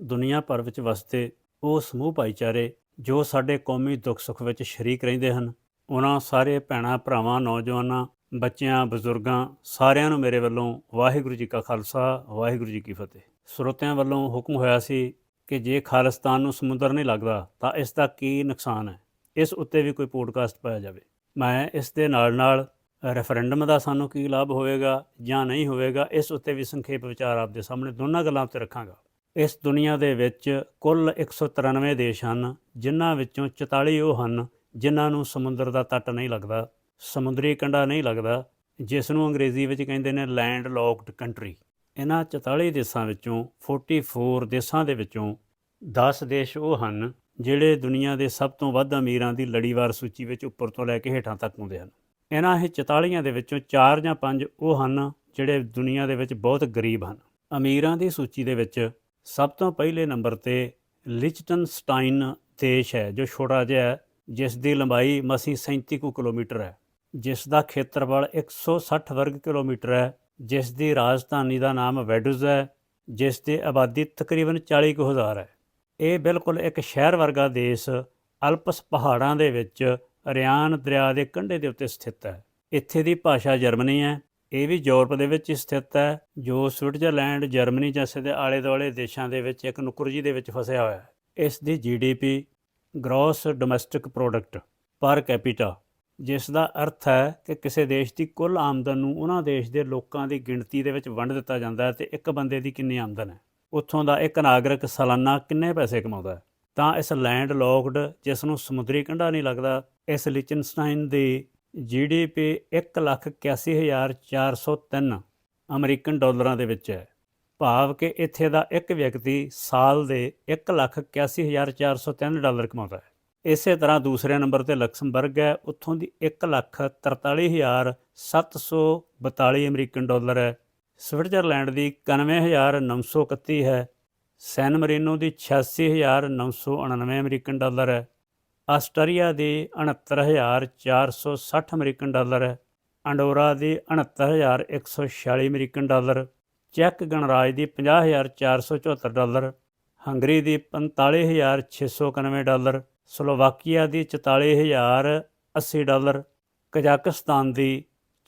ਦੁਨੀਆ ਭਰ ਵਿੱਚ ਵਸਦੇ ਉਹ ਸਮੂਹ ਭਾਈਚਾਰੇ ਜੋ ਸਾਡੇ ਕੌਮੀ ਦੁੱਖ ਸੁੱਖ ਵਿੱਚ ਸ਼ਰੀਕ ਰਹਿੰਦੇ ਹਨ। ਉਹਨਾਂ ਸਾਰੇ ਭੈਣਾਂ, ਭਰਾਵਾਂ, ਨੌਜਵਾਨਾਂ, ਬੱਚਿਆਂ, ਬਜ਼ੁਰਗਾਂ ਸਾਰਿਆਂ ਨੂੰ ਮੇਰੇ ਵੱਲੋਂ ਵਾਹਿਗੁਰੂ ਜੀ ਕਾ ਖਾਲਸਾ, ਵਾਹਿਗੁਰੂ ਜੀ ਕੀ ਫਤਿਹ। ਸਰੋਤਿਆਂ ਵੱਲੋਂ ਹੁਕਮ ਹੋਇਆ ਸੀ ਕਿ ਜੇ ਖਾਲਿਸਤਾਨ ਨੂੰ ਸਮੁੰਦਰ ਨਹੀਂ ਲੱਗਦਾ, ਤਾਂ ਇਸ ਦਾ ਕੀ ਨੁਕਸਾਨ ਹੈ? ਇਸ ਉੱਤੇ ਵੀ ਕੋਈ ਪੋਡਕਾਸਟ ਪਾਇਆ ਜਾਵੇ। ਮੈਂ ਇਸ ਦੇ ਨਾਲ ਨਾਲ ਰੈਫਰੈਂਡਮ ਦਾ ਸਾਨੂੰ ਕੀ ਲਾਭ ਹੋਵੇਗਾ ਜਾਂ ਨਹੀਂ ਹੋਵੇਗਾ, ਇਸ ਉੱਤੇ ਵੀ ਸੰਖੇਪ ਵਿਚਾਰ ਆਪਦੇ ਸਾਹਮਣੇ ਦੋਨਾਂ ਗੱਲਾਂ ਉੱਤੇ ਰੱਖਾਂਗਾ। ਇਸ ਦੁਨੀਆ ਦੇ ਵਿੱਚ ਕੁੱਲ 193 ਦੇਸ਼ ਹਨ, ਜਿਨ੍ਹਾਂ ਵਿੱਚੋਂ 44 ਉਹ ਹਨ ਜਿਨ੍ਹਾਂ ਨੂੰ ਸਮੁੰਦਰ ਦਾ ਤੱਟ ਨਹੀਂ ਲੱਗਦਾ, ਸਮੁੰਦਰੀ ਕੰਢਾ ਨਹੀਂ ਲੱਗਦਾ, ਜਿਸ ਨੂੰ ਅੰਗਰੇਜ਼ੀ ਵਿੱਚ ਕਹਿੰਦੇ ਨੇ ਲੈਂਡ ਲੌਕਡ ਕੰਟਰੀ। ਇਹਨਾਂ 44 ਦੇਸ਼ਾਂ ਵਿੱਚੋਂ 44 ਦੇਸ਼ਾਂ ਦੇ ਵਿੱਚੋਂ 10 ਦੇਸ਼ ਉਹ ਹਨ, ਜਿਹੜੇ ਦੁਨੀਆ ਦੇ ਸਭ ਤੋਂ ਵੱਧ ਅਮੀਰਾਂ ਦੀ ਲੜੀਵਾਰ ਸੂਚੀ ਵਿੱਚ ਉੱਪਰ ਤੋਂ ਲੈ ਕੇ ਹੇਠਾਂ ਤੱਕ ਆਉਂਦੇ ਹਨ। ਇਹਨਾਂ ਇਹ 44 ਦੇ ਵਿੱਚੋਂ 4 ਜਾਂ 5 ਉਹ ਹਨ, ਜਿਹੜੇ ਦੁਨੀਆ ਦੇ ਵਿੱਚ ਬਹੁਤ ਗਰੀਬ ਹਨ। ਅਮੀਰਾਂ ਦੀ ਸੂਚੀ ਦੇ ਵਿੱਚ ਸਭ ਤੋਂ ਪਹਿਲੇ ਨੰਬਰ ਤੇ ਲਿਚਟਨਸਟਾਈਨ ਦੇਸ਼ ਹੈ, ਜੋ ਛੋਟਾ ਜਿਹਾ ਹੈ, ਜਿਸ ਦੀ ਲੰਬਾਈ ਮਸੀਂ 37 ਕੁ ਕਿਲੋਮੀਟਰ ਹੈ, ਜਿਸ ਦਾ ਖੇਤਰਫਲ 160 ਵਰਗ ਕਿਲੋਮੀਟਰ ਹੈ, ਜਿਸ ਦੀ ਰਾਜਧਾਨੀ ਦਾ ਨਾਮ ਵੈਡੂਜ਼ ਹੈ, ਜਿਸ ਦੀ ਆਬਾਦੀ ਤਕਰੀਬਨ 40 ਕੁ ਹਜ਼ਾਰ ਹੈ। ਇਹ ਬਿਲਕੁਲ ਇੱਕ ਸ਼ਹਿਰ ਵਰਗਾ ਦੇਸ਼ ਅਲਪਸ ਪਹਾੜਾਂ ਦੇ ਵਿੱਚ ਰਿਆਨ ਦਰਿਆ ਦੇ ਕੰਢੇ ਦੇ ਉੱਤੇ ਸਥਿਤ ਹੈ। ਇੱਥੇ ਦੀ ਭਾਸ਼ਾ ਜਰਮਨੀ ਹੈ ਇਹ ਵੀ ਯੂਰਪ ਦੇ ਵਿੱਚ ਹੀ ਸਥਿਤ ਹੈ, ਜੋ ਸਵਿਟਜ਼ਰਲੈਂਡ, ਜਰਮਨੀ ਜੈਸੇ ਦੇ ਆਲੇ ਦੁਆਲੇ ਦੇਸ਼ਾਂ ਦੇ ਵਿੱਚ ਇੱਕ ਨੁਕਰਜੀ ਦੇ ਵਿੱਚ ਫਸਿਆ ਹੋਇਆ ਹੈ। ਇਸ ਦੀ GDP gross domestic product per capita ਜਿਸ ਦਾ ਅਰਥ ਹੈ ਕਿ ਕਿਸੇ ਦੇਸ਼ ਦੀ ਕੁੱਲ ਆਮਦਨ ਨੂੰ ਉਹਨਾਂ ਦੇਸ਼ ਦੇ ਲੋਕਾਂ ਦੀ ਗਿਣਤੀ ਦੇ ਵਿੱਚ ਵੰਡ ਦਿੱਤਾ ਜਾਂਦਾ ਹੈ ਤੇ ਇੱਕ ਬੰਦੇ ਦੀ ਕਿੰਨੀ ਆਮਦਨ ਹੈ। ਉੱਥੋਂ ਦਾ ਇੱਕ ਨਾਗਰਿਕ ਸਾਲਾਨਾ ਕਿੰਨੇ ਪੈਸੇ ਕਮਾਉਂਦਾ ਹੈ? ਤਾਂ ਇਸ ਲੈਂਡ ਲੌਕਡ ਜਿਸ ਨੂੰ ਸਮੁੰਦਰੀ ਕੰਢਾ ਨਹੀਂ ਲੱਗਦਾ, ਇਸ ਲਿਚਨਸਟਾਈਨ ਦੀ ਜੀਡੀਪੀ 181403 ਅਮਰੀਕਨ ਡਾਲਰਾਂ ਦੇ ਵਿੱਚ ਹੈ। ਭਾਵ ਕਿ ਇੱਥੇ ਦਾ ਇੱਕ ਵਿਅਕਤੀ ਸਾਲ ਦੇ 181403 ਡਾਲਰ ਕਮਾਉਂਦਾ ਹੈ। ਇਸੇ ਤਰ੍ਹਾਂ ਦੂਸਰੇ ਨੰਬਰ ਤੇ ਲਕਸਮਬਰਗ ਹੈ। ਉੱਥੋਂ ਦੀ 143742 ਅਮਰੀਕਨ ਡਾਲਰ ਹੈ। ਸਵਿਟਜ਼ਰਲੈਂਡ ਦੀ 91931 ਹੈ। ਸੈਨ ਮਰੀਨੋ ਦੀ 86999 ਅਮਰੀਕਨ ਡਾਲਰ ਹੈ। ਆਸਟਰੀਆ ਦੀ 69460 ਅਮਰੀਕਨ ਡਾਲਰ ਹੈ ਅੰਡੋਰਾ ਦੀ 69146 ਅਮਰੀਕਨ ਡਾਲਰ, ਚੈੱਕ ਗਣਰਾਜ ਦੀ 50474 ਡਾਲਰ, ਹੰਗਰੀ ਦੀ 45691 ਡਾਲਰ, ਸਲੋਵਾਕੀਆ ਦੀ 44080 ਡਾਲਰ, ਕਜ਼ਾਕਿਸਤਾਨ ਦੀ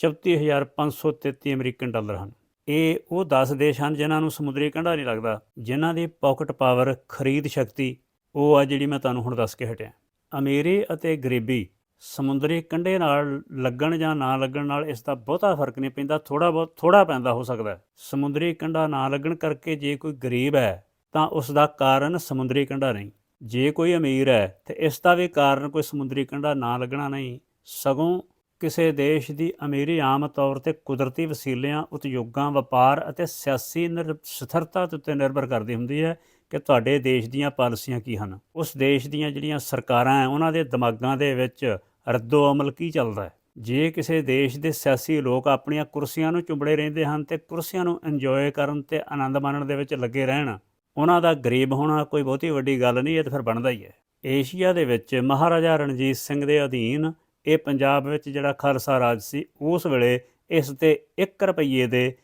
34533 ਅਮਰੀਕਨ ਡਾਲਰ ਹਨ। ਇਹ ਉਹ 10 ਦੇਸ਼ ਹਨ ਜਿਨ੍ਹਾਂ ਨੂੰ ਸਮੁੰਦਰੀ ਕੰਢਾ ਨਹੀਂ ਲੱਗਦਾ, ਜਿਨ੍ਹਾਂ ਦੀ ਪਾਕਟ ਪਾਵਰ ਖਰੀਦ ਸ਼ਕਤੀ, ਉਹ ਆ ਜਿਹੜੀ ਮੈਂ ਤੁਹਾਨੂੰ ਹੁਣ ਦੱਸ ਕੇ ਹਟਿਆ। ਅਮੀਰੀ ਅਤੇ ਗਰੀਬੀ ਸਮੁੰਦਰੀ ਕੰਢੇ ਨਾਲ ਲੱਗਣ ਜਾਂ ਨਾ ਲੱਗਣ ਨਾਲ ਇਸ ਦਾ ਬਹੁਤਾ ਫ਼ਰਕ ਨਹੀਂ ਪੈਂਦਾ ਥੋੜਾ ਬਹੁਤ ਥੋੜਾ ਪੈਂਦਾ ਹੋ ਸਕਦਾ ਸਮੁੰਦਰੀ ਕੰਢਾ ਨਾ ਲੱਗਣ ਕਰਕੇ ਜੇ ਕੋਈ ਗਰੀਬ ਹੈ, ਤਾਂ ਉਸ ਦਾ ਕਾਰਨ ਸਮੁੰਦਰੀ ਕੰਢਾ ਨਹੀਂ। ਜੇ ਕੋਈ ਅਮੀਰ ਹੈ, ਤੇ ਇਸ ਦਾ ਵੀ ਕਾਰਨ ਕੋਈ ਸਮੁੰਦਰੀ ਕੰਢਾ ਨਾ ਲੱਗਣਾ ਨਹੀਂ। ਸਗੋਂ ਕਿਸੇ ਦੇਸ਼ ਦੀ ਅਮੀਰੀ ਆਮ ਤੌਰ ਤੇ ਕੁਦਰਤੀ ਵਸੀਲਿਆਂ, ਉਦਯੋਗਾਂ, ਵਪਾਰ ਅਤੇ ਸਿਆਸੀ ਨਿਰ- ਸਥਿਰਤਾ ਦੇ ਉੱਤੇ ਨਿਰਭਰ ਕਰਦੀ ਹੁੰਦੀ ਹੈ। ਕਿ ਤੁਹਾਡੇ ਦੇਸ਼ ਦੀਆਂ ਪਾਲਿਸੀਆਂ ਕੀ ਹਨ? ਉਸ ਦੇਸ਼ ਦੀਆਂ ਜਿਹੜੀਆਂ ਸਰਕਾਰਾਂ ਹੈ, ਉਹਨਾਂ ਦੇ ਦਿਮਾਗਾਂ ਦੇ ਵਿੱਚ ਰੱਦੋ ਅਮਲ ਕੀ ਚੱਲਦਾ ਹੈ? ਜੇ ਕਿਸੇ ਦੇਸ਼ ਦੇ ਸਿਆਸੀ ਲੋਕ ਆਪਣੀਆਂ ਕੁਰਸੀਆਂ ਨੂੰ ਚੁੰਬੜੇ ਰਹਿੰਦੇ ਹਨ ਤੇ ਕੁਰਸੀਆਂ ਨੂੰ ਇੰਜੋਏ ਕਰਨ ਤੇ ਆਨੰਦ ਮਾਣਨ ਦੇ ਵਿੱਚ ਲੱਗੇ ਰਹਿਣ, ਉਹਨਾਂ ਦਾ ਗਰੀਬ ਹੋਣਾ ਕੋਈ ਬਹੁਤੀ ਵੱਡੀ ਗੱਲ ਨਹੀਂ, ਇਹ ਤਾਂ ਫਿਰ ਬਣਦਾ ਹੀ ਹੈ। ਏਸ਼ੀਆ ਦੇ ਵਿੱਚ ਮਹਾਰਾਜਾ ਰਣਜੀਤ ਸਿੰਘ ਦੇ ਅਧੀਨ ਇਹ ਪੰਜਾਬ ਵਿੱਚ ਜਿਹੜਾ ਖਾਲਸਾ ਰਾਜ ਸੀ, ਉਸ ਵੇਲੇ ਇਸ ਤੇ 1 ਰੁਪਏ ਦੇ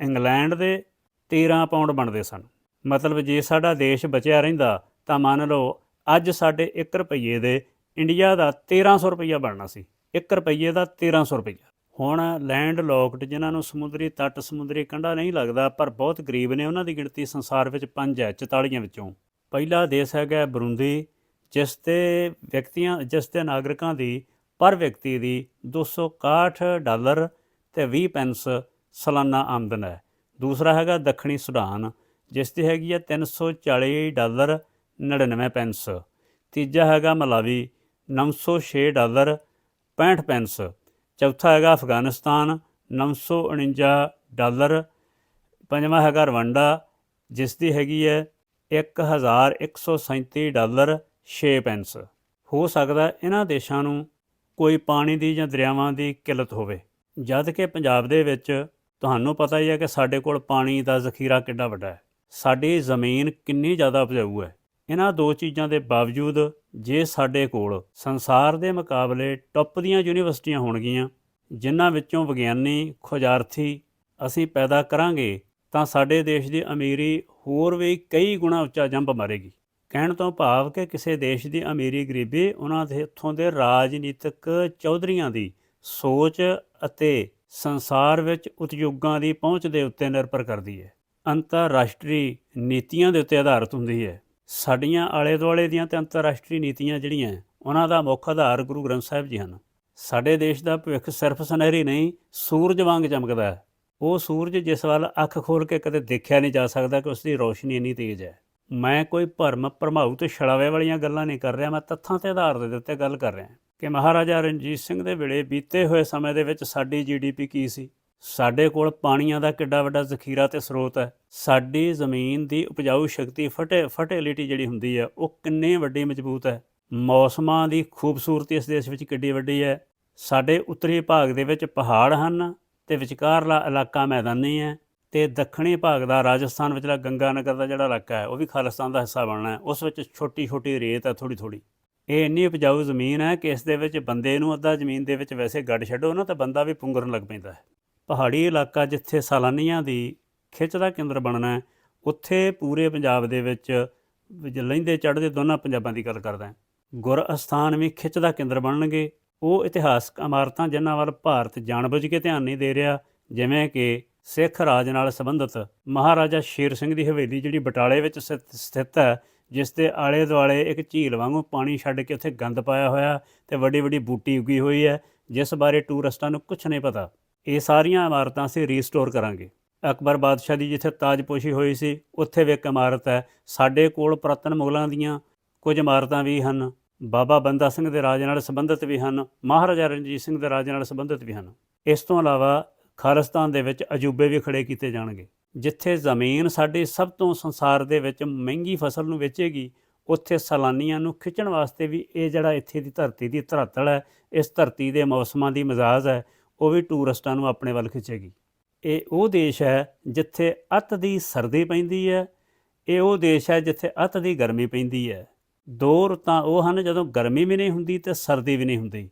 ਇੰਗਲੈਂਡ ਦੇ 13 ਪਾਉਂਡ ਬਣਦੇ ਸਨ। ਮਤਲਬ ਜੇ ਸਾਡਾ ਦੇਸ਼ ਬਚਿਆ ਰਹਿੰਦਾ, ਤਾਂ ਮੰਨ ਲਓ ਅੱਜ ਸਾਡੇ 1 ਰੁਪਏ ਦੇ ਇੰਡੀਆ ਦਾ 1300 ਰੁਪਈਆ ਬਣਨਾ ਸੀ। 1 ਰੁਪਏ ਦਾ 1300 ਰੁਪਈਆ। ਹੁਣ ਲੈਂਡ ਲੋਕਡ ਜਿਨ੍ਹਾਂ ਨੂੰ ਸਮੁੰਦਰੀ ਤੱਟ, ਸਮੁੰਦਰੀ ਕੰਢਾ ਨਹੀਂ ਲੱਗਦਾ, ਪਰ ਬਹੁਤ ਗਰੀਬ ਨੇ ਉਹਨਾਂ ਦੀ ਗਿਣਤੀ ਸੰਸਾਰ ਵਿੱਚ 5 ਹੈ 44 ਵਿੱਚੋਂ। ਪਹਿਲਾ ਦੇਸ਼ ਹੈਗਾ ਬਰੂੰਦੀ, ਜਿਸ ਤੇ ਵਿਅਕਤੀਆਂ, ਜਿਸ ਦੇ ਨਾਗਰਿਕਾਂ ਦੀ ਪਰ ਵਿਅਕਤੀ ਦੀ 261 ਡਾਲਰ ਤੇ 20 ਪੈਨਸ ਸਾਲਾਨਾ ਆਮਦਨ ਹੈ। ਦੂਸਰਾ ਹੈਗਾ ਦੱਖਣੀ ਸੁਡਾਨ ਜਿਸ ਦੀ ਹੈਗੀ ਹੈ 340 ਡਾਲਰ 99 ਪੈਨਸ ਤੀਜਾ ਹੈਗਾ ਮਲਾਵੀ 906 ਡਾਲਰ 65 ਪੈਨਸ ਚੌਥਾ ਹੈਗਾ ਅਫਗਾਨਿਸਤਾਨ 949 ਡਾਲਰ। ਪੰਜਵਾਂ ਹੈਗਾ ਰਵਾਂਡਾ, ਜਿਸ ਦੀ ਹੈਗੀ ਹੈ 1137 ਡਾਲਰ 6 ਪੈਨਸ ਹੋ ਸਕਦਾ ਇਹਨਾਂ ਦੇਸ਼ਾਂ ਨੂੰ ਕੋਈ ਪਾਣੀ ਦੀ ਜਾਂ ਦਰਿਆਵਾਂ ਦੀ ਕਿੱਲਤ ਹੋਵੇ। ਜਦ ਕਿ ਪੰਜਾਬ ਦੇ ਵਿੱਚ ਤੁਹਾਨੂੰ ਪਤਾ ਹੀ ਹੈ ਕਿ ਸਾਡੇ ਕੋਲ ਪਾਣੀ ਦਾ ਜ਼ਖੀਰਾ ਕਿੰਨਾ ਵੱਡਾ ਹੈ। ਸਾਡੀ ਜ਼ਮੀਨ ਕਿੰਨੀ ਜ਼ਿਆਦਾ ਉਪਜਾਊ ਹੈ। ਇਹਨਾਂ ਦੋ ਚੀਜ਼ਾਂ ਦੇ ਬਾਵਜੂਦ ਜੇ ਸਾਡੇ ਕੋਲ ਸੰਸਾਰ ਦੇ ਮੁਕਾਬਲੇ ਟੌਪ ਦੀਆਂ ਯੂਨੀਵਰਸਿਟੀਆਂ ਹੋਣਗੀਆਂ, ਜਿਨ੍ਹਾਂ ਵਿੱਚੋਂ ਵਿਗਿਆਨੀ, ਖੋਜਾਰਥੀ ਅਸੀਂ ਪੈਦਾ ਕਰਾਂਗੇ, ਤਾਂ ਸਾਡੇ ਦੇਸ਼ ਦੀ ਅਮੀਰੀ ਹੋਰ ਵੀ ਕਈ ਗੁਣਾ ਉੱਚਾ ਜੰਪ ਮਾਰੇਗੀ। ਕਹਿਣ ਤੋਂ ਭਾਵ ਕਿ ਕਿਸੇ ਦੇਸ਼ ਦੀ ਅਮੀਰੀ ਗਰੀਬੀ ਉਹਨਾਂ ਦੇ ਇੱਥੋਂ ਦੇ ਰਾਜਨੀਤਿਕ ਚੌਧਰੀਆਂ ਦੀ ਸੋਚ ਅਤੇ ਸੰਸਾਰ ਵਿੱਚ ਉਦਯੋਗਾਂ ਦੀ ਪਹੁੰਚ ਦੇ ਉੱਤੇ ਨਿਰਭਰ ਕਰਦੀ ਹੈ। ਅੰਤਰਰਾਸ਼ਟਰੀ ਨੀਤੀਆਂ ਦੇ ਉੱਤੇ ਆਧਾਰਿਤ ਹੁੰਦੀ ਹੈ। ਸਾਡੀਆਂ ਆਲੇ ਦੁਆਲੇ ਦੀਆਂ ਤੇ ਅੰਤਰਰਾਸ਼ਟਰੀ ਨੀਤੀਆਂ ਜਿਹੜੀਆਂ ਉਹਨਾਂ ਦਾ ਮੁੱਖ ਆਧਾਰ ਗੁਰੂ ਗ੍ਰੰਥ ਸਾਹਿਬ ਜੀ ਹਨ। ਸਾਡੇ ਦੇਸ਼ ਦਾ ਭਵਿੱਖ ਸਿਰਫ ਸੁਨਹਿਰੀ ਨਹੀਂ, ਸੂਰਜ ਵਾਂਗ ਚਮਕਦਾ ਹੈ। ਉਹ ਸੂਰਜ ਜਿਸ ਵੱਲ ਅੱਖ ਖੋਲ ਕੇ ਕਦੇ ਦੇਖਿਆ ਨਹੀਂ ਜਾ ਸਕਦਾ ਕਿ ਉਸ ਦੀ ਰੋਸ਼ਨੀ ਇੰਨੀ ਤੇਜ਼ ਹੈ। ਮੈਂ ਕੋਈ ਭਰਮ ਭਰਮਾਊ ਤੇ ਛੜਾਵੇ ਵਾਲੀਆਂ ਗੱਲਾਂ ਨਹੀਂ ਕਰ ਰਿਹਾ, ਮੈਂ ਤੱਥਾਂ ਤੇ ਆਧਾਰ ਦੇ ਉੱਤੇ ਗੱਲ ਕਰ ਰਿਹਾ ਕਿ ਮਹਾਰਾਜਾ ਰਣਜੀਤ ਸਿੰਘ ਦੇ ਵੇਲੇ ਬੀਤੇ ਹੋਏ ਸਮੇਂ ਦੇ ਵਿੱਚ ਸਾਡੀ ਜੀਡੀਪੀ ਕੀ ਸੀ? ਸਾਡੇ ਕੋਲ ਪਾਣੀਆਂ ਦਾ ਕਿੱਡਾ ਵੱਡਾ ਜ਼ਖੀਰਾ ਤੇ ਸਰੋਤ ਹੈ। ਸਾਡੀ ਜ਼ਮੀਨ ਦੀ ਉਪਜਾਊ ਸ਼ਕਤੀ ਫਟੇ, ਫਰਟੀਲਿਟੀ ਜਿਹੜੀ ਹੁੰਦੀ ਹੈ, ਉਹ ਕਿੰਨੀ ਵੱਡੀ ਮਜ਼ਬੂਤ ਹੈ। ਮੌਸਮਾਂ ਦੀ ਖੂਬਸੂਰਤੀ ਇਸ ਦੇਸ਼ ਵਿੱਚ ਕਿੱਡੀ ਵੱਡੀ ਹੈ। ਸਾਡੇ ਉੱਤਰੀ ਭਾਗ ਦੇ ਵਿੱਚ ਪਹਾੜ ਹਨ ਤੇ ਵਿਚਕਾਰਲਾ ਇਲਾਕਾ ਮੈਦਾਨੀ ਹੈ ਤੇ ਦੱਖਣੀ ਭਾਗ ਦਾ ਰਾਜਸਥਾਨ ਵਿਚਲਾ ਗੰਗਾ ਨਗਰ ਦਾ ਜਿਹੜਾ ਇਲਾਕਾ ਹੈ, ਉਹ ਵੀ ਖਾਲਿਸਤਾਨ ਦਾ ਹਿੱਸਾ ਬਣਨਾ ਹੈ। ਉਸ ਵਿੱਚ ਛੋਟੀ ਛੋਟੀ ਰੇਤ ਹੈ ਥੋੜੀ ਥੋੜੀ ਇਹ ਇੰਨੀ ਉਪਜਾਊ ਜ਼ਮੀਨ ਹੈ ਕਿ ਇਸ ਦੇ ਵਿੱਚ ਬੰਦੇ ਨੂੰ ਅੱਧਾ ਜ਼ਮੀਨ ਦੇ ਵਿੱਚ ਵੈਸੇ ਗੱਡ ਛੱਡੋ ਨਾ ਤਾਂ ਬੰਦਾ ਵੀ ਪੁੰਗਰਨ ਲੱਗ ਪੈਂਦਾ ਹੈ। ਪਹਾੜੀ ਇਲਾਕਾ ਜਿੱਥੇ ਸੈਲਾਨੀਆਂ ਦੀ ਖਿੱਚ ਦਾ ਕੇਂਦਰ ਬਣਨਾ ਹੈ, ਉੱਥੇ ਪੂਰੇ ਪੰਜਾਬ ਦੇ ਵਿੱਚ ਲਹਿੰਦੇ ਚੜ੍ਹਦੇ ਦੋਨਾਂ ਪੰਜਾਬਾਂ ਦੀ ਗੱਲ ਕਰਦਾ ਗੁਰ ਅਸਥਾਨ ਵੀ ਖਿੱਚ ਦਾ ਕੇਂਦਰ ਬਣਨਗੇ। ਉਹ ਇਤਿਹਾਸਕ ਇਮਾਰਤਾਂ ਜਿਨ੍ਹਾਂ ਵੱਲ ਭਾਰਤ ਜਾਣਬੁੱਝ ਕੇ ਧਿਆਨ ਨਹੀਂ ਦੇ ਰਿਹਾ, ਜਿਵੇਂ ਕਿ ਸਿੱਖ ਰਾਜ ਨਾਲ ਸੰਬੰਧਿਤ ਮਹਾਰਾਜਾ ਸ਼ੇਰ ਸਿੰਘ ਦੀ ਹਵੇਲੀ ਜਿਹੜੀ ਬਟਾਲੇ ਵਿੱਚ ਸਥਿ- ਸਥਿਤ ਹੈ, ਜਿਸ ਦੇ ਆਲੇ ਦੁਆਲੇ ਇੱਕ ਝੀਲ ਵਾਂਗੂ ਪਾਣੀ ਛੱਡ ਕੇ ਉੱਥੇ ਗੰਦ ਪਾਇਆ ਹੋਇਆ ਤੇ ਵੱਡੀ ਵੱਡੀ ਬੂਟੀ ਉੱਗੀ ਹੋਈ ਹੈ, ਜਿਸ ਬਾਰੇ ਟੂਰਿਸਟਾਂ ਨੂੰ ਕੁਝ ਨਹੀਂ ਪਤਾ। ਇਹ ਸਾਰੀਆਂ ਇਮਾਰਤਾਂ ਅਸੀਂ ਰੀਸਟੋਰ ਕਰਾਂਗੇ। ਅਕਬਰ ਬਾਦਸ਼ਾਹ ਦੀ ਜਿੱਥੇ ਤਾਜਪੋਸ਼ੀ ਹੋਈ ਸੀ, ਉੱਥੇ ਵੀ ਇੱਕ ਇਮਾਰਤ ਹੈ। ਸਾਡੇ ਕੋਲ ਪੁਰਾਤਨ ਮੁਗਲਾਂ ਦੀਆਂ ਕੁਝ ਇਮਾਰਤਾਂ ਵੀ ਹਨ, ਬਾਬਾ ਬੰਦਾ ਸਿੰਘ ਦੇ ਰਾਜ ਨਾਲ ਸੰਬੰਧਿਤ ਵੀ ਹਨ, ਮਹਾਰਾਜਾ ਰਣਜੀਤ ਸਿੰਘ ਦੇ ਰਾਜ ਨਾਲ ਸੰਬੰਧਿਤ ਵੀ ਹਨ। ਇਸ ਤੋਂ ਇਲਾਵਾ ਖਾਲਿਸਤਾਨ ਦੇ ਵਿੱਚ ਅਜੂਬੇ ਵੀ ਖੜੇ ਕੀਤੇ ਜਾਣਗੇ। ਜਿੱਥੇ ਜ਼ਮੀਨ ਸਾਡੀ ਸਭ ਤੋਂ ਸੰਸਾਰ ਦੇ ਵਿੱਚ ਮਹਿੰਗੀ ਫਸਲ ਨੂੰ ਵੇਚੇਗੀ, ਉੱਥੇ ਸੈਲਾਨੀਆਂ ਨੂੰ ਖਿੱਚਣ ਵਾਸਤੇ ਵੀ ਇਹ ਜਿਹੜਾ ਇੱਥੇ ਦੀ ਧਰਤੀ ਦੀ ਧਰਾਤਲ ਹੈ, ਇਸ ਧਰਤੀ ਦੇ ਮੌਸਮਾਂ ਦੀ ਮਜ਼ਾਜ ਹੈ ਉਹ ਵੀ ਟੂਰਿਸਟਾਂ ਨੂੰ ਆਪਣੇ ਵੱਲ ਖਿੱਚੇਗੀ। ਇਹ ਉਹ ਦੇਸ਼ ਹੈ ਜਿੱਥੇ ਅਤ ਦੀ ਸਰਦੀ ਪੈਂਦੀ ਹੈ, ਇਹ ਉਹ ਦੇਸ਼ ਹੈ ਜਿੱਥੇ ਅਤ ਦੀ ਗਰਮੀ ਪੈਂਦੀ ਹੈ। ਦੋ ਰੁੱਤਾਂ ਉਹ ਹਨ, ਜਦੋਂ ਗਰਮੀ ਵੀ ਨਹੀਂ ਹੁੰਦੀ ਤੇ ਸਰਦੀ ਵੀ ਨਹੀਂ ਹੁੰਦੀ।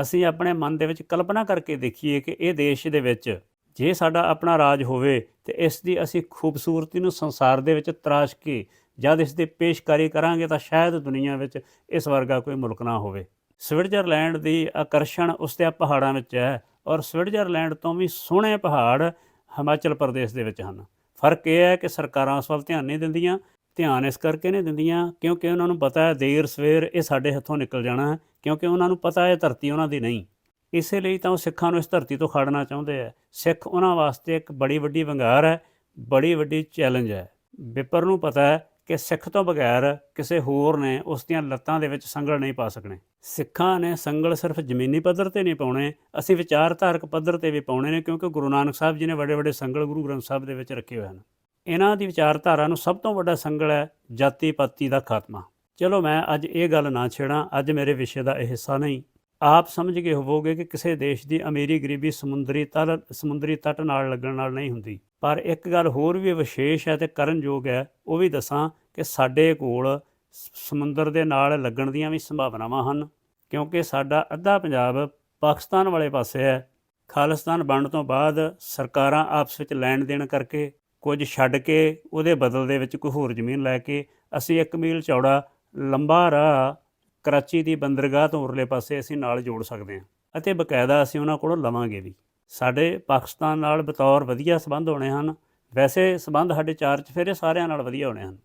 ਅਸੀਂ ਆਪਣੇ ਮਨ ਦੇ ਵਿੱਚ ਕਲਪਨਾ ਕਰਕੇ ਦੇਖੀਏ ਕਿ ਇਹ ਦੇਸ਼ ਦੇ ਵਿੱਚ ਜੇ ਸਾਡਾ ਆਪਣਾ ਰਾਜ ਹੋਵੇ ਤੇ ਇਸ ਦੀ ਅਸੀਂ ਖੂਬਸੂਰਤੀ ਨੂੰ ਸੰਸਾਰ ਦੇ ਵਿੱਚ ਤਰਾਸ਼ ਕੇ ਜਦ ਇਸ ਦੀ ਪੇਸ਼ਕਾਰੀ ਕਰਾਂਗੇ ਤਾਂ ਸ਼ਾਇਦ ਦੁਨੀਆ ਵਿੱਚ ਇਸ ਵਰਗਾ ਕੋਈ ਮੁਲਕ ਨਾ ਹੋਵੇ। ਸਵਿਟਜ਼ਰਲੈਂਡ ਦੀ ਆਕਰਸ਼ਣ ਉਸ ਦੇ ਪਹਾੜਾਂ ਵਿੱਚ ਹੈ ਔਰ ਸਵਿਟਜ਼ਰਲੈਂਡ ਤੋਂ ਵੀ ਸੋਹਣੇ ਪਹਾੜ ਹਿਮਾਚਲ ਪ੍ਰਦੇਸ਼ ਦੇ ਵਿੱਚ ਹਨ। ਫ਼ਰਕ ਇਹ ਹੈ ਕਿ ਸਰਕਾਰਾਂ ਉਸ ਵੱਲ ਧਿਆਨ ਨਹੀਂ ਦਿੰਦੀਆਂ, ਧਿਆਨ ਇਸ ਕਰਕੇ ਨਹੀਂ ਦਿੰਦੀਆਂ ਕਿਉਂਕਿ ਉਹਨਾਂ ਨੂੰ ਪਤਾ ਹੈ ਦੇਰ ਸਵੇਰ ਇਹ ਸਾਡੇ ਹੱਥੋਂ ਨਿਕਲ ਜਾਣਾ ਹੈ ਕਿਉਂਕਿ ਉਹਨਾਂ ਨੂੰ ਪਤਾ ਹੈ ਧਰਤੀ ਉਹਨਾਂ ਦੀ ਨਹੀਂ। ਇਸੇ ਲਈ ਤਾਂ ਉਹ ਸਿੱਖਾਂ ਨੂੰ ਇਸ ਧਰਤੀ ਤੋਂ ਖਾੜਨਾ ਚਾਹੁੰਦੇ ਆ ਸਿੱਖ ਉਹਨਾਂ ਵਾਸਤੇ ਇੱਕ ਬੜੀ ਵੱਡੀ ਵੰਗਾਰ ਹੈ, ਬੜੀ ਵੱਡੀ ਚੈਲੰਜ ਹੈ। ਵਿਪਰ ਨੂੰ ਪਤਾ ਹੈ ਕਿ ਸਿੱਖ ਤੋਂ ਬਗੈਰ ਕਿਸੇ ਹੋਰ ਨੇ ਉਸ ਦੀਆਂ ਲੱਤਾਂ ਦੇ ਵਿੱਚ ਸੰਗਲ ਨਹੀਂ ਪਾ ਸਕਣੇ। ਸਿੱਖਾਂ ਨੇ ਸੰਗਲ ਸਿਰਫ ਜ਼ਮੀਨੀ ਪੱਧਰ ਤੇ ਨਹੀਂ ਪਾਉਣੇ, ਅਸੀਂ ਵਿਚਾਰਧਾਰਕ ਪੱਧਰ ਤੇ ਵੀ ਪਾਉਣੇ ਨੇ ਕਿਉਂਕਿ ਗੁਰੂ ਨਾਨਕ ਸਾਹਿਬ ਜੀ ਨੇ ਵੱਡੇ ਵੱਡੇ ਸੰਗਲ ਗੁਰੂ ਗ੍ਰੰਥ ਸਾਹਿਬ ਦੇ ਵਿੱਚ ਰੱਖੇ ਹੋਏ ਹਨ। ਇਹਨਾਂ ਦੀ ਵਿਚਾਰਧਾਰਾ ਨੂੰ ਸਭ ਤੋਂ ਵੱਡਾ ਸੰਗਲ ਹੈ ਜਾਤੀ ਪਾਤੀ ਦਾ ਖਾਤਮਾ। ਚਲੋ ਮੈਂ ਅੱਜ ਇਹ ਗੱਲ ਨਾ ਛੇੜਾਂ, ਅੱਜ ਮੇਰੇ ਵਿਸ਼ੇ ਦਾ ਇਹ ਹਿੱਸਾ ਨਹੀਂ। ਆਪ ਸਮਝ ਗਏ ਹੋਵੋਗੇ ਕਿ ਕਿਸੇ ਦੇਸ਼ ਦੀ ਅਮੀਰੀ ਗਰੀਬੀ ਸਮੁੰਦਰੀ ਤਲ, ਸਮੁੰਦਰੀ ਤੱਟ ਨਾਲ ਲੱਗਣ ਨਾਲ ਨਹੀਂ ਹੁੰਦੀ। ਪਰ ਇੱਕ ਗੱਲ ਹੋਰ ਵੀ ਵਿਸ਼ੇਸ਼ ਹੈ ਤੇ ਕਰਨਯੋਗ ਹੈ, ਉਹ ਵੀ ਦੱਸਾਂ ਕਿ ਸਾਡੇ ਕੋਲ ਸਮੁੰਦਰ ਦੇ ਨਾਲ ਲੱਗਣ ਦੀਆਂ ਵੀ ਸੰਭਾਵਨਾਵਾਂ ਹਨ, ਕਿਉਂਕਿ ਸਾਡਾ ਅੱਧਾ ਪੰਜਾਬ ਪਾਕਿਸਤਾਨ ਵਾਲੇ ਪਾਸੇ ਹੈ। ਖਾਲਿਸਤਾਨ ਬਣਨ ਤੋਂ ਬਾਅਦ ਸਰਕਾਰਾਂ ਆਪਸ ਵਿੱਚ ਲੈਣ ਦੇਣ ਕਰਕੇ ਕੁਝ ਛੱਡ ਕੇ ਉਹਦੇ ਬਦਲ ਦੇ ਵਿੱਚ ਕੋਈ ਹੋਰ ਜ਼ਮੀਨ ਲੈ ਕੇ ਅਸੀਂ 1 ਮੀਲ ਚੌੜਾ ਲੰਬਾ ਰਾਹ ਕਰਾਚੀ ਦੀ ਬੰਦਰਗਾਹ ਤੋਂ ਉਰਲੇ ਪਾਸੇ ਅਸੀਂ ਨਾਲ ਜੋੜ ਸਕਦੇ ਹਾਂ ਅਤੇ ਬਕਾਇਦਾ ਅਸੀਂ ਉਹਨਾਂ ਕੋਲੋਂ ਲਵਾਂਗੇ ਵੀ। ਸਾਡੇ ਪਾਕਿਸਤਾਨ ਨਾਲ ਬਤੌਰ ਵਧੀਆ ਸਬੰਧ ਹੋਣੇ ਹਨ। ਵੈਸੇ ਸਬੰਧ ਸਾਡੇ ਚਾਰ ਚਫੇਰੇ ਸਾਰਿਆਂ ਨਾਲ ਵਧੀਆ ਹੋਣੇ ਹਨ।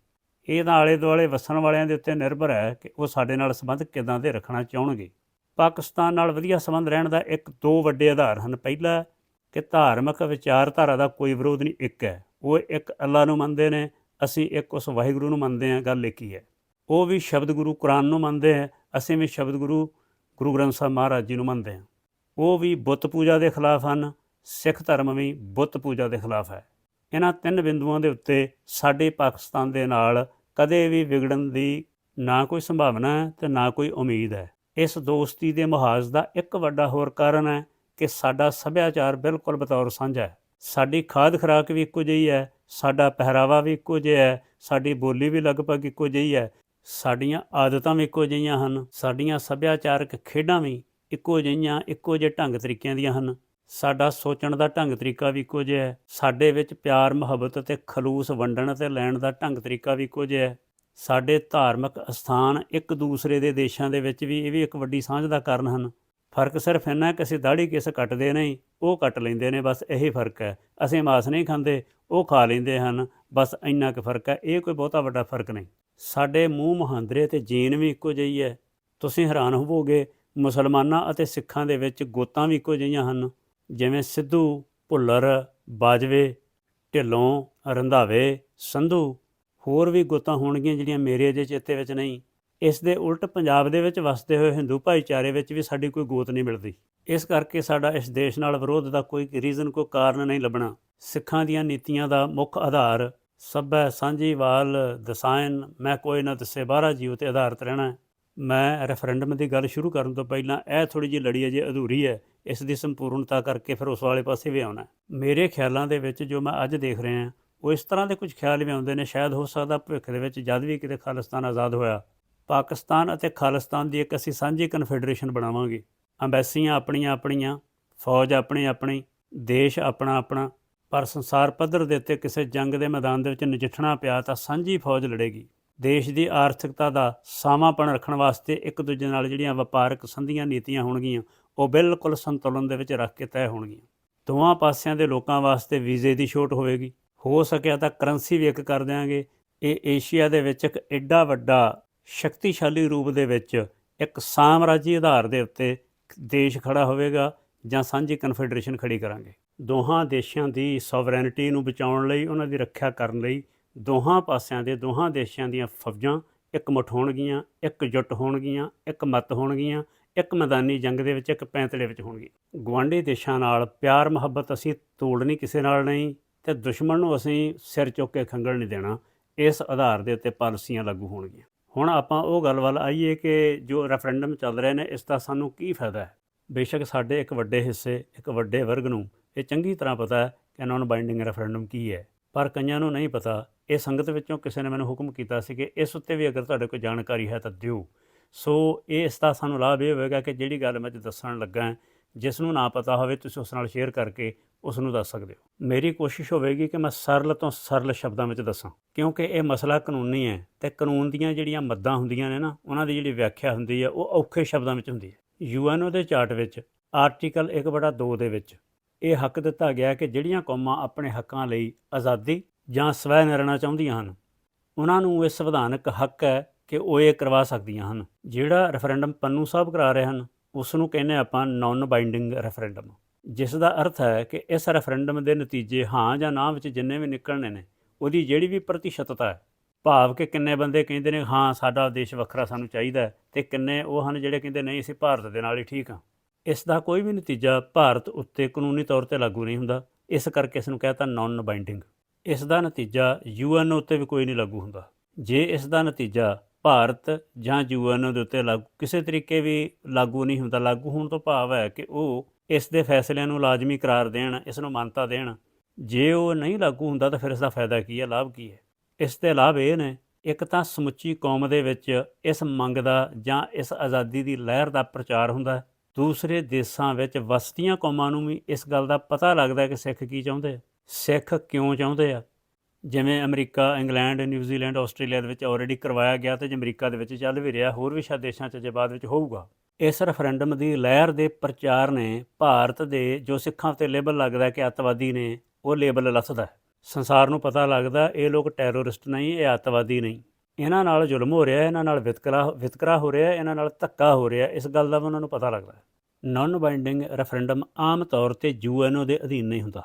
ਇਹ ਤਾਂ ਆਲੇ ਦੁਆਲੇ ਵਸਣ ਵਾਲਿਆਂ ਦੇ ਉੱਤੇ ਨਿਰਭਰ ਹੈ ਕਿ ਉਹ ਸਾਡੇ ਨਾਲ ਸਬੰਧ ਕਿਦਾਂ ਦੇ ਰੱਖਣਾ ਚਾਹਣਗੇ। ਪਾਕਿਸਤਾਨ ਨਾਲ ਵਧੀਆ ਸਬੰਧ ਰਹਿਣ ਦਾ ਇੱਕ ਦੋ ਵੱਡੇ ਆਧਾਰ ਹਨ। ਪਹਿਲਾ, ਕਿ ਧਾਰਮਿਕ ਵਿਚਾਰਧਾਰਾ ਦਾ ਕੋਈ ਵਿਰੋਧ ਨਹੀਂ, ਇੱਕ ਹੈ। ਉਹ ਇੱਕ ਅੱਲਾ ਨੂੰ ਮੰਨਦੇ ਨੇ, ਅਸੀਂ ਇੱਕ ਉਸ ਵਾਹਿਗੁਰੂ ਨੂੰ ਮੰਨਦੇ ਹਾਂ, ਗੱਲ ਇੱਕ ਹੀ ਹੈ। ਉਹ ਵੀ ਸ਼ਬਦ ਗੁਰੂ ਕੁਰਾਨ ਨੂੰ ਮੰਨਦੇ ਹੈ, ਅਸੀਂ ਵੀ ਸ਼ਬਦ ਗੁਰੂ ਗੁਰੂ ਗ੍ਰੰਥ ਸਾਹਿਬ ਮਹਾਰਾਜ ਜੀ ਨੂੰ ਮੰਨਦੇ ਹਾਂ। ਉਹ ਵੀ ਬੁੱਤ ਪੂਜਾ ਦੇ ਖਿਲਾਫ ਹਨ, ਸਿੱਖ ਧਰਮ ਵੀ ਬੁੱਤ ਪੂਜਾ ਦੇ ਖਿਲਾਫ ਹੈ। ਇਹਨਾਂ ਤਿੰਨ ਬਿੰਦੂਆਂ ਦੇ ਉੱਤੇ ਸਾਡੇ ਪਾਕਿਸਤਾਨ ਦੇ ਨਾਲ ਕਦੇ ਵੀ ਵਿਗੜਨ ਦੀ ਨਾ ਕੋਈ ਸੰਭਾਵਨਾ ਹੈ ਤੇ ਨਾ ਕੋਈ ਉਮੀਦ ਹੈ। ਇਸ ਦੋਸਤੀ ਦੇ ਮੁਹਾਜ਼ ਦਾ ਇੱਕ ਵੱਡਾ ਹੋਰ ਕਾਰਨ ਹੈ ਕਿ ਸਾਡਾ ਸੱਭਿਆਚਾਰ ਬਿਲਕੁਲ ਬਤੌਰ ਸਾਂਝਾ ਹੈ। ਸਾਡੀ ਖਾਦ ਖੁਰਾਕ ਵੀ ਇੱਕੋ ਜਿਹੀ ਹੈ, ਸਾਡਾ ਪਹਿਰਾਵਾ ਵੀ ਇੱਕੋ ਜਿਹਾ ਹੈ, ਸਾਡੀ ਬੋਲੀ ਵੀ ਲਗਭਗ ਇੱਕੋ ਜਿਹੀ ਹੈ ਸਾਡੀਆਂ ਆਦਤਾਂ ਵੀ ਇੱਕੋ ਜਿਹੀਆਂ ਹਨ, ਸਾਡੀਆਂ ਸੱਭਿਆਚਾਰਕ ਖੇਡਾਂ ਵੀ ਇੱਕੋ ਜਿਹੀਆਂ, ਇੱਕੋ ਜਿਹੇ ਢੰਗ ਤਰੀਕਿਆਂ ਦੀਆਂ ਹਨ। ਸਾਡਾ ਸੋਚਣ ਦਾ ਢੰਗ ਤਰੀਕਾ ਵੀ ਇੱਕੋ ਜਿਹਾ ਹੈ। ਸਾਡੇ ਵਿੱਚ ਪਿਆਰ, ਮੁਹੱਬਤ ਅਤੇ ਖਲੂਸ ਵੰਡਣ ਅਤੇ ਲੈਣ ਦਾ ਢੰਗ ਤਰੀਕਾ ਵੀ ਇੱਕੋ ਜਿਹਾ ਹੈ। ਸਾਡੇ ਧਾਰਮਿਕ ਅਸਥਾਨ ਇੱਕ ਦੂਸਰੇ ਦੇ ਦੇਸ਼ਾਂ ਦੇ ਵਿੱਚ ਵੀ ਇਹ ਵੀ ਇੱਕ ਵੱਡੀ ਸਾਂਝ ਦਾ ਕਾਰਨ ਹਨ। ਫ਼ਰਕ ਸਿਰਫ ਇੰਨਾ ਹੈ ਕਿ ਅਸੀਂ ਦਾੜੀ ਕਿਸ ਕੱਟਦੇ ਨਹੀਂ, ਉਹ ਕੱਟ ਲੈਂਦੇ ਨੇ, ਬਸ ਇਹੀ ਫ਼ਰਕ ਹੈ। ਅਸੀਂ ਮਾਸ ਨਹੀਂ ਖਾਂਦੇ, ਉਹ ਖਾ ਲੈਂਦੇ ਹਨ, ਬਸ ਇੰਨਾ ਕੁ ਫ਼ਰਕ ਹੈ। ਇਹ ਕੋਈ ਬਹੁਤਾ ਵੱਡਾ ਫ਼ਰਕ ਨਹੀਂ। ਸਾਡੇ ਮੂੰਹ ਮੁਹਾਂਦਰੇ ਤੇ ਜੀਨ ਵੀ ਇੱਕੋ ਜਿਹੀ ਹੈ। ਤੁਸੀਂ ਹੈਰਾਨ ਹੋਵੋਗੇ, ਮੁਸਲਮਾਨਾਂ ਅਤੇ ਸਿੱਖਾਂ ਦੇ ਵਿੱਚ ਗੋਤਾਂ ਵੀ ਇੱਕੋ ਜਿਹੀਆਂ ਹਨ। ਜਿਵੇਂ ਸਿੱਧੂ, ਭੁੱਲਰ, ਬਾਜਵੇ, ਢਿੱਲੋਂ, ਰੰਧਾਵੇ, ਸੰਧੂ। ਹੋਰ ਵੀ ਗੋਤਾਂ ਹੋਣਗੀਆਂ ਜਿਹੜੀਆਂ ਮੇਰੇ ਅਜੇ ਚੇਤੇ ਵਿੱਚ ਨਹੀਂ। ਇਸ ਦੇ ਉਲਟ ਪੰਜਾਬ ਦੇ ਵਿੱਚ ਵਸਦੇ ਹੋਏ ਹਿੰਦੂ ਭਾਈਚਾਰੇ ਵਿੱਚ ਵੀ ਸਾਡੀ ਕੋਈ ਗੋਤ ਨਹੀਂ ਮਿਲਦੀ। ਇਸ ਕਰਕੇ ਸਾਡਾ ਇਸ ਦੇਸ਼ ਨਾਲ ਵਿਰੋਧ ਦਾ ਕੋਈ ਰੀਜ਼ਨ ਕੋਈ ਕਾਰਨ ਨਹੀਂ ਲੱਭਣਾ। ਸਿੱਖਾਂ ਦੀਆਂ ਨੀਤੀਆਂ ਦਾ ਮੁੱਖ ਆਧਾਰ ਸਭੈ ਸਾਂਝੀਵਾਲ ਦਸਾਇਨ, ਮੈਂ ਕੋਈ ਨਾ ਦੱਸੇ ਬਾਹਰਾ ਜੀਵ ਤੇ ਆਧਾਰਿਤ ਰਹਿਣਾ ਹੈ। ਮੈਂ ਰੈਫਰੈਂਡਮ ਦੀ ਗੱਲ ਸ਼ੁਰੂ ਕਰਨ ਤੋਂ ਪਹਿਲਾਂ ਇਹ ਥੋੜੀ ਜਿਹੀ ਲੜੀ ਅਜੇ ਅਧੂਰੀ ਹੈ। ਇਸ ਦੀ ਸੰਪੂਰਨਤਾ ਕਰਕੇ ਫਿਰ ਉਸ ਵਾਲੇ ਪਾਸੇ ਵੀ ਆਉਣਾ ਮੇਰੇ ਖਿਆਲਾਂ ਦੇ ਵਿੱਚ ਜੋ ਮੈਂ ਅੱਜ ਦੇਖ ਰਿਹਾ ਉਹ ਇਸ ਤਰ੍ਹਾਂ ਦੇ ਕੁਝ ਖਿਆਲ ਵੀ ਆਉਂਦੇ ਨੇ, ਸ਼ਾਇਦ ਹੋ ਸਕਦਾ ਭਵਿੱਖ ਦੇ ਵਿੱਚ ਜਦ ਵੀ ਕਿਤੇ ਖਾਲਿਸਤਾਨ ਆਜ਼ਾਦ ਹੋਇਆ ਪਾਕਿਸਤਾਨ ਅਤੇ ਖਾਲਿਸਤਾਨ ਦੀ ਇੱਕ ਅਸੀਂ ਸਾਂਝੀ ਕਨਫੈਡਰੇਸ਼ਨ ਬਣਾਵਾਂਗੇ। ਅੰਬੈਸੀਆਂ ਆਪਣੀਆਂ ਆਪਣੀਆਂ, ਫੌਜ ਆਪਣੀ ਆਪਣੀ, ਦੇਸ਼ ਆਪਣਾ ਆਪਣਾ, ਪਰ ਸੰਸਾਰ ਪੱਧਰ ਦੇ ਉੱਤੇ ਕਿਸੇ ਜੰਗ ਦੇ ਮੈਦਾਨ ਦੇ ਵਿੱਚ ਨਜਿੱਠਣਾ ਪਿਆ ਤਾਂ ਸਾਂਝੀ ਫੌਜ ਲੜੇਗੀ। ਦੇਸ਼ ਦੀ ਆਰਥਿਕਤਾ ਦਾ ਸਾਵਾਂਪਣ ਰੱਖਣ ਵਾਸਤੇ ਇੱਕ ਦੂਜੇ ਨਾਲ ਜਿਹੜੀਆਂ ਵਪਾਰਕ ਸੰਧੀਆਂ ਨੀਤੀਆਂ ਹੋਣਗੀਆਂ, ਉਹ ਬਿਲਕੁਲ ਸੰਤੁਲਨ ਦੇ ਵਿੱਚ ਰੱਖ ਕੇ ਤੈਅ ਹੋਣਗੀਆਂ। ਦੋਵਾਂ ਪਾਸਿਆਂ ਦੇ ਲੋਕਾਂ ਵਾਸਤੇ ਵੀਜ਼ੇ ਦੀ ਛੋਟ ਹੋਵੇਗੀ। ਹੋ ਸਕਿਆ ਤਾਂ ਕਰੰਸੀ ਵੀ ਇੱਕ ਕਰ ਦਿਆਂਗੇ। ਇਹ ਏਸ਼ੀਆ ਦੇ ਵਿੱਚ ਇੱਕ ਐਡਾ ਵੱਡਾ ਸ਼ਕਤੀਸ਼ਾਲੀ ਰੂਪ ਦੇ ਵਿੱਚ ਇੱਕ ਸਾਮਰਾਜੀ ਆਧਾਰ ਦੇ ਉੱਤੇ ਦੇਸ਼ ਖੜਾ ਹੋਵੇਗਾ ਜਾਂ ਸਾਂਝੀ ਕਨਫੈਡਰੇਸ਼ਨ ਖੜੀ ਕਰਾਂਗੇ। ਦੋਹਾਂ ਦੇਸ਼ਾਂ ਦੀ ਸੋਵਰੈਨਿਟੀ ਨੂੰ ਬਚਾਉਣ ਲਈ, ਉਹਨਾਂ ਦੀ ਰੱਖਿਆ ਕਰਨ ਲਈ ਦੋਹਾਂ ਪਾਸਿਆਂ ਦੇ ਦੋਹਾਂ ਦੇਸ਼ਾਂ ਦੀਆਂ ਫੌਜਾਂ ਇਕਮੁੱਠ ਹੋਣਗੀਆਂ, ਇਕਜੁੱਟ ਹੋਣਗੀਆਂ ਇੱਕ ਮਤ ਹੋਣਗੀਆਂ, ਇੱਕ ਮੈਦਾਨੀ ਜੰਗ ਦੇ ਵਿੱਚ, ਇੱਕ ਪੈਂਤੜੇ ਵਿੱਚ ਹੋਣਗੀਆਂ ਗਵਾਂਢੀ ਦੇਸ਼ਾਂ ਨਾਲ ਪਿਆਰ, ਮੁਹੱਬਤ ਅਸੀਂ ਤੋੜਨੀ ਕਿਸੇ ਨਾਲ ਨਹੀਂ ਤੇ ਦੁਸ਼ਮਣ ਨੂੰ ਅਸੀਂ ਸਿਰ ਚੁੱਕ ਕੇ ਖੰਗਲ ਨਹੀਂ ਦੇਣਾ। ਇਸ ਆਧਾਰ ਦੇ ਉੱਤੇ ਪਾਲਿਸੀਆਂ ਲਾਗੂ ਹੋਣਗੀਆਂ। ਹੁਣ ਆਪਾਂ ਉਹ ਗੱਲ ਵੱਲ ਆਈਏ ਕਿ ਜੋ ਰੈਫਰੈਂਡਮ ਚੱਲ ਰਹੇ ਨੇ, ਇਸ ਦਾ ਸਾਨੂੰ ਕੀ ਫਾਇਦਾ ਹੈ? ਬੇਸ਼ੱਕ ਸਾਡੇ ਇੱਕ ਵੱਡੇ ਹਿੱਸੇ, ਇੱਕ ਵੱਡੇ ਵਰਗ ਨੂੰ ਇਹ ਚੰਗੀ ਤਰ੍ਹਾਂ ਪਤਾ ਹੈ ਕਿ ਨਾਨ ਬਾਈਂਡਿੰਗ ਰੈਫਰੈਂਡਮ ਕੀ ਹੈ। ਪਰ ਕਈਆਂ ਨੂੰ ਨਹੀਂ ਪਤਾ, ਇਹ ਸੰਗਤ ਵਿੱਚੋਂ ਕਿਸੇ ਨੇ ਮੈਨੂੰ ਹੁਕਮ ਕੀਤਾ ਸੀ ਕਿ ਇਸ ਉੱਤੇ ਵੀ ਅਗਰ ਤੁਹਾਡੇ ਕੋਈ ਜਾਣਕਾਰੀ ਹੈ ਤਾਂ ਦਿਓ। ਸੋ ਇਹ ਇਸ ਦਾ ਸਾਨੂੰ ਲਾਭ ਇਹ ਹੋਵੇਗਾ ਕਿ ਜਿਹੜੀ ਗੱਲ ਮੈਂ ਦੱਸਣ ਲੱਗਾ ਜਿਸ ਨੂੰ ਨਾ ਪਤਾ ਹੋਵੇ ਤੁਸੀਂ ਉਸ ਨਾਲ ਸ਼ੇਅਰ ਕਰਕੇ ਉਸ ਨੂੰ ਦੱਸ ਸਕਦੇ ਹੋ। ਮੇਰੀ ਕੋਸ਼ਿਸ਼ ਹੋਵੇਗੀ ਕਿ ਮੈਂ ਸਰਲ ਤੋਂ ਸਰਲ ਸ਼ਬਦਾਂ ਵਿੱਚ ਦੱਸਾਂ। ਕਿਉਂਕਿ ਇਹ ਮਸਲਾ ਕਾਨੂੰਨੀ ਹੈ ਤੇ ਕਾਨੂੰਨ ਦੀਆਂ ਜਿਹੜੀਆਂ ਮੱਦਾਂ ਹੁੰਦੀਆਂ ਨੇ ਨਾ, ਉਹਨਾਂ ਦੀ ਜਿਹੜੀ ਵਿਆਖਿਆ ਹੁੰਦੀ ਹੈ, ਉਹ ਔਖੇ ਸ਼ਬਦਾਂ ਵਿੱਚ ਹੁੰਦੀ ਹੈ। ਯੂਐਨਓ ਦੇ ਚਾਰਟ ਵਿੱਚ, ਆਰਟੀਕਲ 1/2 ਦੇ ਵਿੱਚ, ਇਹ ਹੱਕ ਦਿੱਤਾ ਗਿਆ ਕਿ ਜਿਹੜੀਆਂ ਕੌਮਾਂ ਆਪਣੇ ਹੱਕਾਂ ਲਈ ਆਜ਼ਾਦੀ ਜਾਂ ਸਵੈ ਨਿਰਣਾ ਚਾਹੁੰਦੀਆਂ ਹਨ, ਉਹਨਾਂ ਨੂੰ ਇਹ ਸੰਵਿਧਾਨਕ ਹੱਕ ਹੈ ਕਿ ਉਹ ਇਹ ਕਰਵਾ ਸਕਦੀਆਂ ਹਨ। ਜਿਹੜਾ ਰੈਫਰੈਂਡਮ ਪੰਨੂ ਸਾਹਿਬ ਕਰਾ ਰਹੇ ਹਨ ਉਸ ਨੂੰ ਕਹਿੰਦੇ ਆਪਾਂ ਨਾਨ ਬਾਈਂਡਿੰਗ ਰੈਫਰੈਂਡਮ ਜਿਸ ਦਾ ਅਰਥ ਹੈ ਕਿ ਇਸ ਰੈਫਰੈਂਡਮ ਦੇ ਨਤੀਜੇ ਹਾਂ ਜਾਂ ਨਾ ਵਿੱਚ ਜਿੰਨੇ ਵੀ ਨਿਕਲਣੇ ਨੇ, ਉਹਦੀ ਜਿਹੜੀ ਵੀ ਪ੍ਰਤੀਸ਼ਤਤਾ ਹੈ, ਭਾਵ ਕਿ ਕਿੰਨੇ ਬੰਦੇ ਕਹਿੰਦੇ ਨੇ, ਹਾਂ, ਸਾਡਾ ਦੇਸ਼ ਵੱਖਰਾ ਸਾਨੂੰ ਚਾਹੀਦਾ ਹੈ, ਤੇ ਕਿੰਨੇ ਉਹ ਹਨ ਜਿਹੜੇ ਕਹਿੰਦੇ, ਨਹੀਂ, ਅਸੀਂ ਭਾਰਤ ਦੇ ਨਾਲ ਹੀ ਠੀਕ ਹਾਂ। ਇਸ ਦਾ ਕੋਈ ਵੀ ਨਤੀਜਾ ਭਾਰਤ ਉੱਤੇ ਕਾਨੂੰਨੀ ਤੌਰ ਤੇ ਲਾਗੂ ਨਹੀਂ ਹੁੰਦਾ, ਇਸ ਕਰਕੇ ਇਸ ਨੂੰ ਕਹਿੰਦਾ ਨਾਨ ਬਾਈਂਡਿੰਗ ਇਸ ਦਾ ਨਤੀਜਾ ਯੂਐਨ ਉੱਤੇ ਵੀ ਕੋਈ ਨਹੀਂ ਲਾਗੂ ਹੁੰਦਾ। ਜੇ ਇਸ ਦਾ ਨਤੀਜਾ ਭਾਰਤ ਜਾਂ ਯੂਐਨ ਦੇ ਉੱਤੇ ਲਾਗੂ, ਕਿਸੇ ਤਰੀਕੇ ਵੀ ਲਾਗੂ ਨਹੀਂ ਹੁੰਦਾ, ਲਾਗੂ ਹੋਣ ਤੋਂ ਭਾਵ ਹੈ ਕਿ ਉਹ ਇਸ ਦੇ ਫੈਸਲਿਆਂ ਨੂੰ ਲਾਜ਼ਮੀ ਕਰਾਰ ਦੇਣ, ਇਸ ਨੂੰ ਮਾਨਤਾ ਦੇਣ। ਜੇ ਉਹ ਨਹੀਂ ਲਾਗੂ ਹੁੰਦਾ ਤਾਂ ਫਿਰ ਇਸ ਦਾ ਫਾਇਦਾ ਕੀ ਹੈ, ਲਾਭ ਕੀ ਹੈ? ਇਸ ਦੇ ਲਾਭ ਇਹ ਨੇ, ਇੱਕ ਤਾਂ ਸਮੁੱਚੀ ਕੌਮ ਦੇ ਵਿੱਚ ਇਸ ਮੰਗ ਦਾ ਜਾਂ ਇਸ ਆਜ਼ਾਦੀ ਦੀ ਲਹਿਰ ਦਾ ਪ੍ਰਚਾਰ ਹੁੰਦਾ ਹੈ। ਦੂਸਰੇ ਦੇਸ਼ਾਂ ਵਿੱਚ ਵਸਤੀਆਂ ਕੌਮਾਂ ਨੂੰ ਵੀ ਇਸ ਗੱਲ ਦਾ ਪਤਾ ਲੱਗਦਾ ਕਿ ਸਿੱਖ ਕੀ ਚਾਹੁੰਦੇ ਆ, ਸਿੱਖ ਕਿਉਂ ਚਾਹੁੰਦੇ ਆ। ਜਿਵੇਂ ਅਮਰੀਕਾ, ਇੰਗਲੈਂਡ ਨਿਊਜ਼ੀਲੈਂਡ ਆਸਟ੍ਰੇਲੀਆ ਦੇ ਵਿੱਚ ਆਲਰੇਡੀ ਕਰਵਾਇਆ ਗਿਆ ਤੇ ਜੇ ਅਮਰੀਕਾ ਦੇ ਵਿੱਚ ਚੱਲ ਵੀ ਰਿਹਾ, ਹੋਰ ਵੀ ਸ਼ਾਇਦ ਦੇਸ਼ਾਂ 'ਚ ਜੇ ਬਾਅਦ ਵਿੱਚ ਹੋਊਗਾ। ਇਸ ਰੈਫਰੈਂਡਮ ਦੀ ਲਹਿਰ ਦੇ ਪ੍ਰਚਾਰ ਨੇ ਭਾਰਤ ਦੇ ਜੋ ਸਿੱਖਾਂ ਤੇ ਲੇਬਲ ਲੱਗਦਾ ਕਿ ਅੱਤਵਾਦੀ ਨੇ, ਉਹ ਲੇਬਲ ਲੱਥਦਾ ਸੰਸਾਰ ਨੂੰ ਪਤਾ ਲੱਗਦਾ, ਇਹ ਲੋਕ ਟੈਰੋਰਿਸਟ ਨਹੀਂ, ਇਹ ਅੱਤਵਾਦੀ ਨਹੀਂ। ਇਹਨਾਂ ਨਾਲ ਜ਼ੁਲਮ ਹੋ ਰਿਹਾ, ਇਹਨਾਂ ਨਾਲ ਵਿਤਕਰਾ ਵਿਤਕਰਾ ਹੋ ਰਿਹਾ, ਇਹਨਾਂ ਨਾਲ ਧੱਕਾ ਹੋ ਰਿਹਾ, ਇਸ ਗੱਲ ਦਾ ਵੀ ਉਹਨਾਂ ਨੂੰ ਪਤਾ ਲੱਗਦਾ ਹੈ। ਨਾਨ ਬਾਈਂਡਿੰਗ ਰੈਫਰੈਂਡਮ ਆਮ ਤੌਰ ਤੇ ਯੂਐਨਓ ਦੇ ਅਧੀਨ ਨਹੀਂ ਹੁੰਦਾ।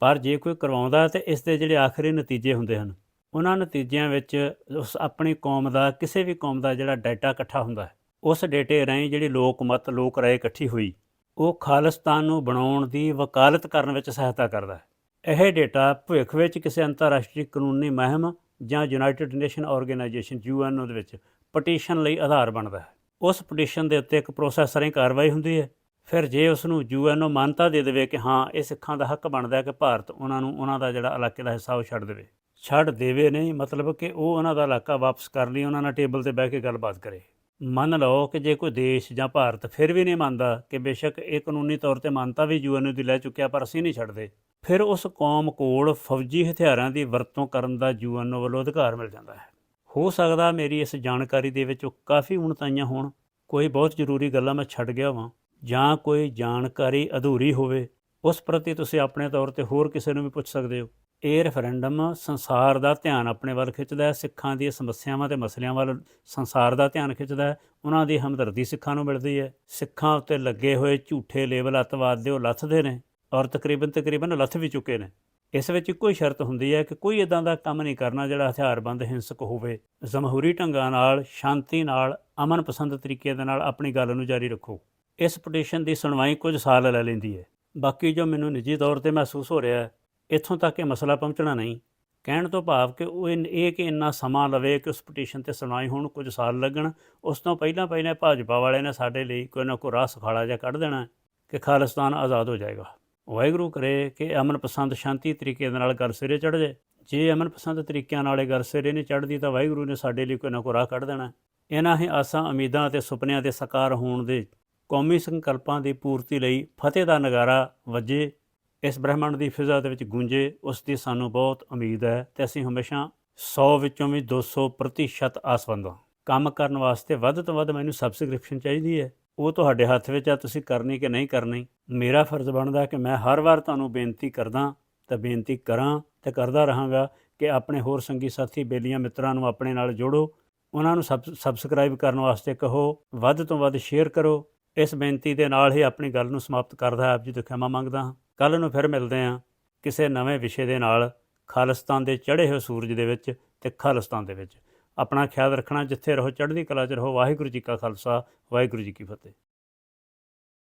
ਪਰ ਜੇ ਕੋਈ ਕਰਵਾਉਂਦਾ ਤੇ ਇਸ ਦੇ ਜਿਹੜੇ ਆਖਰੀ ਨਤੀਜੇ ਹੁੰਦੇ ਹਨ, ਉਹਨਾਂ ਨਤੀਜਿਆਂ ਵਿੱਚ ਉਸ ਆਪਣੀ ਕੌਮ ਦਾ, ਕਿਸੇ ਵੀ ਕੌਮ ਦਾ ਜਿਹੜਾ ਡਾਟਾ ਇਕੱਠਾ ਹੁੰਦਾ ਹੈ, ਉਸ ਡਾਟੇ ਰਾਹੀਂ ਜਿਹੜੀ ਲੋਕ ਮਤ, ਲੋਕ ਰਾਏ ਇਕੱਠੀ ਹੋਈ, ਉਹ ਖਾਲਿਸਤਾਨ ਨੂੰ ਬਣਾਉਣ ਦੀ ਵਕਾਲਤ ਕਰਨ ਵਿੱਚ ਸਹਾਇਤਾ ਕਰਦਾ ਹੈ। ਇਹ ਡਾਟਾ ਭਵਿੱਖ ਵਿੱਚ ਕਿਸੇ ਅੰਤਰਰਾਸ਼ਟਰੀ ਕਾਨੂੰਨੀ ਮਹਿਮ ਜਾਂ ਯੂਨਾਈਟਿਡ ਨੇਸ਼ਨ ਆਰਗੇਨਾਈਜੇਸ਼ਨ ਯੂਐਨਓ ਦੇ ਵਿੱਚ ਪਟੀਸ਼ਨ ਲਈ ਆਧਾਰ ਬਣਦਾ ਹੈ। ਉਸ ਪਟੀਸ਼ਨ ਦੇ ਉੱਤੇ ਇੱਕ ਪ੍ਰੋਸੈਸ ਰਾਹੀਂ ਕਾਰਵਾਈ ਹੁੰਦੀ ਹੈ। ਫਿਰ ਜੇ ਉਸ ਨੂੰ ਯੂਐਨਓ ਮਾਨਤਾ ਦੇ ਦੇਵੇ ਕਿ ਹਾਂ, ਇਹ ਸਿੱਖਾਂ ਦਾ ਹੱਕ ਬਣਦਾ ਹੈ ਕਿ ਭਾਰਤ ਉਹਨਾਂ ਨੂੰ ਉਹਨਾਂ ਦਾ ਜਿਹੜਾ ਇਲਾਕੇ ਦਾ ਹਿੱਸਾ ਉਹ ਛੱਡ ਦੇਵੇ। ਛੱਡ ਦੇਵੇ ਨਹੀਂ, ਮਤਲਬ ਕਿ ਉਹ ਉਹਨਾਂ ਦਾ ਇਲਾਕਾ ਵਾਪਸ ਕਰ ਲਈ, ਉਹਨਾਂ ਨਾਲ ਟੇਬਲ ਤੇ ਬਹਿ ਕੇ ਗੱਲਬਾਤ ਕਰੇ। ਮੰਨ ਲਓ ਕਿ ਜੇ ਕੋਈ ਦੇਸ਼ ਜਾਂ ਭਾਰਤ ਫਿਰ ਵੀ ਨਹੀਂ ਮੰਨਦਾ ਕਿ ਬੇਸ਼ੱਕ ਇਹ ਕਾਨੂੰਨੀ ਤੌਰ ਤੇ ਮਾਨਤਾ ਵੀ ਯੂਐਨ ਦੀ ਲੈ ਚੁੱਕਿਆ ਪਰ ਅਸੀਂ ਨਹੀਂ ਛੱਡਦੇ, ਫਿਰ ਉਸ ਕੌਮ ਕੋਲ ਫੌਜੀ ਹਥਿਆਰਾਂ ਦੀ ਵਰਤੋਂ ਕਰਨ ਦਾ ਯੂਐਨ ਵੱਲੋਂ ਅਧਿਕਾਰ ਮਿਲ ਜਾਂਦਾ ਹੈ। ਹੋ ਸਕਦਾ ਮੇਰੀ ਇਸ ਜਾਣਕਾਰੀ ਦੇ ਵਿੱਚ ਕਾਫੀ ਉਣਤਾਈਆਂ ਹੋਣ। ਕੋਈ ਬਹੁਤ ਜ਼ਰੂਰੀ ਗੱਲਾਂ ਮੈਂ ਛੱਡ ਗਿਆ ਵਾਂ। ਜਾਂ ਕੋਈ ਜਾਣਕਾਰੀ ਅਧੂਰੀ ਹੋਵੇ, ਉਸ ਪ੍ਰਤੀ ਤੁਸੀਂ ਆਪਣੇ ਤੌਰ ਤੇ ਹੋਰ ਕਿਸੇ ਨੂੰ ਵੀ ਪੁੱਛ ਸਕਦੇ ਹੋ। ਇਹ ਰੈਫਰੈਂਡਮ ਸੰਸਾਰ ਦਾ ਧਿਆਨ ਆਪਣੇ ਵੱਲ ਖਿੱਚਦਾ ਹੈ, ਸਿੱਖਾਂ ਦੀਆਂ ਸਮੱਸਿਆਵਾਂ ਤੇ ਮਸਲਿਆਂ ਵੱਲ ਸੰਸਾਰ ਦਾ ਧਿਆਨ ਖਿੱਚਦਾ ਹੈ, ਉਹਨਾਂ ਦੀ ਹਮਦਰਦੀ ਸਿੱਖਾਂ ਨੂੰ ਮਿਲਦੀ ਹੈ। ਸਿੱਖਾਂ ਉੱਤੇ ਲੱਗੇ ਹੋਏ ਝੂਠੇ ਲੇਬਲ ਅੱਤਵਾਦ ਦੇ ਉਹ ਲੱਥਦੇ ਨੇ ਔਰ ਤਕਰੀਬਨ ਤਕਰੀਬਨ ਲੱਥ ਵੀ ਚੁੱਕੇ ਨੇ। ਇਸ ਵਿੱਚ ਇੱਕੋ ਹੀ ਸ਼ਰਤ ਹੁੰਦੀ ਹੈ ਕਿ ਕੋਈ ਇਦਾਂ ਦਾ ਕੰਮ ਨਹੀਂ ਕਰਨਾ ਜਿਹੜਾ ਹਥਿਆਰਬੰਦ ਹਿੰਸਕ ਹੋਵੇ। ਜਮਹੂਰੀ ਢੰਗਾਂ ਨਾਲ, ਸ਼ਾਂਤੀ ਨਾਲ ਅਮਨ ਪਸੰਦ ਤਰੀਕੇ ਦੇ ਨਾਲ ਆਪਣੀ ਗੱਲ ਨੂੰ ਜਾਰੀ ਰੱਖੋ। ਇਸ ਪਟੀਸ਼ਨ ਦੀ ਸੁਣਵਾਈ ਕੁਝ ਸਾਲ ਲੈ ਲੈਂਦੀ ਹੈ ਬਾਕੀ ਜੋ ਮੈਨੂੰ ਨਿੱਜੀ ਤੌਰ ਤੇ ਮਹਿਸੂਸ ਹੋ ਰਿਹਾ ਹੈ ਇੱਥੋਂ ਤੱਕ ਇਹ ਮਸਲਾ ਪਹੁੰਚਣਾ ਨਹੀਂ। ਕਹਿਣ ਤੋਂ ਭਾਵ ਕਿ ਉਹ ਇਨ- ਇਹ ਕਿ ਇੰਨਾ ਸਮਾਂ ਲਵੇ ਕਿ ਉਸ ਪਟੀਸ਼ਨ ਤੇ ਸੁਣਵਾਈ ਹੋਣ ਕੁਝ ਸਾਲ ਲੱਗਣ, ਉਸ ਤੋਂ ਪਹਿਲਾਂ ਪਹਿਲਾਂ ਭਾਜਪਾ ਵਾਲਿਆਂ ਨੇ ਸਾਡੇ ਲਈ ਕੋਈ ਨਾ ਕੋਈ ਰਾਹ ਸੁਖਾਲਾ ਜਿਹਾ ਕੱਢ ਦੇਣਾ ਕਿ ਖਾਲਿਸਤਾਨ ਆਜ਼ਾਦ ਹੋ ਜਾਏਗਾ। ਵਾਹਿਗੁਰੂ ਕਰੇ ਕਿ ਅਮਨ ਪਸੰਦ ਸ਼ਾਂਤੀ ਤਰੀਕੇ ਦੇ ਨਾਲ ਗੱਲ ਸਿਰੇ ਚੜ ਜਾਏ। ਜੇ ਅਮਨ ਪਸੰਦ ਤਰੀਕਿਆਂ ਨਾਲ ਇਹ ਗੱਲ ਸਿਰੇ ਨਹੀਂ ਚੜਦੀ ਤਾਂ ਵਾਹਿਗੁਰੂ ਨੇ ਸਾਡੇ ਲਈ ਕੋਈ ਨਾ ਕੋਈ ਰਾਹ ਕੱਢ ਦੇਣਾ। ਇਹਨਾਂ ਹੀ ਆਸਾਂ, ਉਮੀਦਾਂ ਅਤੇ ਸੁਪਨਿਆਂ ਦੇ ਸਾਕਾਰ ਹੋਣ ਦੇ ਕੌਮੀ ਸੰਕਲਪਾਂ ਦੀ ਪੂਰਤੀ ਲਈ ਫਤਿਹ ਦਾ ਨਗਾਰਾ ਵੱਜੇ। ਇਸ ਬ੍ਰਹਿਮੰਡ ਦੀ ਫਿਜ਼ਾ ਦੇ ਵਿੱਚ ਗੂੰਜੇ, ਉਸ ਦੀ ਸਾਨੂੰ ਬਹੁਤ ਉਮੀਦ ਹੈ ਤੇ ਅਸੀਂ ਹਮੇਸ਼ਾ 100 ਵਿੱਚੋਂ ਵੀ 200 ਪ੍ਰਤੀਸ਼ਤ ਆਸਵੰਦ ਹਾਂ। ਕੰਮ ਕਰਨ ਵਾਸਤੇ ਵੱਧ ਤੋਂ ਵੱਧ ਮੈਨੂੰ ਸਬਸਕ੍ਰਿਪਸ਼ਨ ਚਾਹੀਦੀ ਹੈ। ਉਹ ਤੁਹਾਡੇ ਹੱਥ ਵਿੱਚ ਆ, ਤੁਸੀਂ ਕਰਨੀ ਕਿ ਨਹੀਂ ਕਰਨੀ? ਮੇਰਾ ਫਰਜ਼ ਬਣਦਾ ਕਿ ਮੈਂ ਹਰ ਵਾਰ ਤੁਹਾਨੂੰ ਬੇਨਤੀ ਕਰਦਾ ਤਾਂ ਬੇਨਤੀ ਕਰਾਂ ਤੇ ਕਰਦਾ ਰਹਾਂਗਾ ਕਿ ਆਪਣੇ ਹੋਰ ਸੰਗੀ ਸਾਥੀ, ਬੇਲੀਆਂ, ਮਿੱਤਰਾਂ ਨੂੰ ਆਪਣੇ ਨਾਲ ਜੋੜੋ। ਉਹਨਾਂ ਨੂੰ ਸਬ ਸਬਸਕ੍ਰਾਈਬ ਕਰਨ ਵਾਸਤੇ ਕਹੋ, ਵੱਧ ਤੋਂ ਵੱਧ ਸ਼ੇਅਰ ਕਰੋ। ਇਸ ਬੇਨਤੀ ਦੇ ਨਾਲ ਹੀ ਆਪਣੀ ਗੱਲ ਨੂੰ ਸਮਾਪਤ ਕਰਦਾ ਆਪ ਜੀ ਤੋਂ ਖਿਮਾ ਮੰਗਦਾ ਹਾਂ। ਕੱਲ ਨੂੰ ਫਿਰ ਮਿਲਦੇ ਹਾਂ ਕਿਸੇ ਨਵੇਂ ਵਿਸ਼ੇ ਦੇ ਨਾਲ ਖਾਲਿਸਤਾਨ ਦੇ ਚੜ੍ਹੇ ਹੋਏ ਸੂਰਜ ਦੇ ਵਿੱਚ ਤੇ ਖਾਲਿਸਤਾਨ ਦੇ ਵਿੱਚ। ਆਪਣਾ ਖਿਆਲ ਰੱਖਣਾ ਜਿੱਥੇ ਰਹੋ, ਚੜ੍ਹਦੀ ਕਲਾ ਚ ਰਹੋ। ਵਾਹਿਗੁਰੂ ਜੀ ਕਾ ਖਾਲਸਾ, ਵਾਹਿਗੁਰੂ ਜੀ ਕੀ ਫਤਿਹ।